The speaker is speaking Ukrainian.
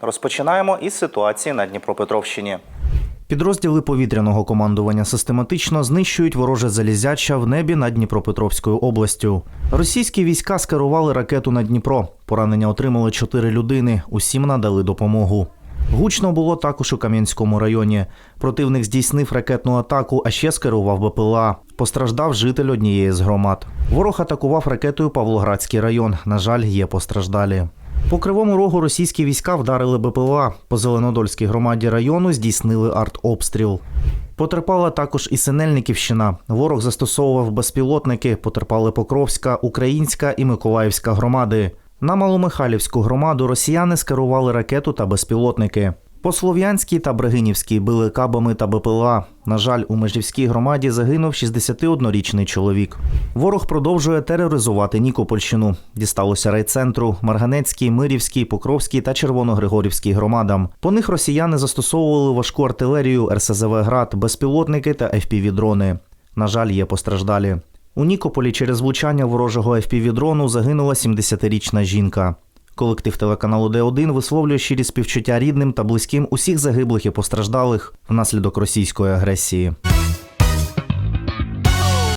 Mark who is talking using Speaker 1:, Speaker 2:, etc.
Speaker 1: Розпочинаємо із ситуації на Дніпропетровщині.
Speaker 2: Підрозділи повітряного командування систематично знищують вороже залізяча в небі над Дніпропетровською областю. Російські війська скерували ракету на Дніпро. Поранення отримали чотири людини. Усім надали допомогу. Гучно було також у Кам'янському районі. Противник здійснив ракетну атаку, а ще скерував БПЛА. Постраждав житель однієї з громад. Ворог атакував ракетою Павлоградський район. На жаль, є постраждалі. По кривому рогу російські війська вдарили БПЛА. По Зеленодольській громаді району здійснили артобстріл. Потерпала також і Синельниківщина. Ворог застосовував безпілотники. Потерпали Покровська, Українська і Миколаївська громади. На Маломихайлівську громаду росіяни скерували ракету та безпілотники. По Слов'янській та Брегинівській били кабами та БПЛА. На жаль, у Межівській громаді загинув 61-річний чоловік. Ворог продовжує тероризувати Нікопольщину. Дісталося райцентру, Марганецькій, Мирівській, Покровській та Червоногригорівській громадам. По них росіяни застосовували важку артилерію, РСЗВ «Град», безпілотники та FPV-дрони. На жаль, є постраждалі. У Нікополі через влучання ворожого FPV-дрону загинула 70-річна жінка. Колектив телеканалу Д1 висловлює щирі співчуття рідним та близьким усіх загиблих і постраждалих внаслідок російської агресії.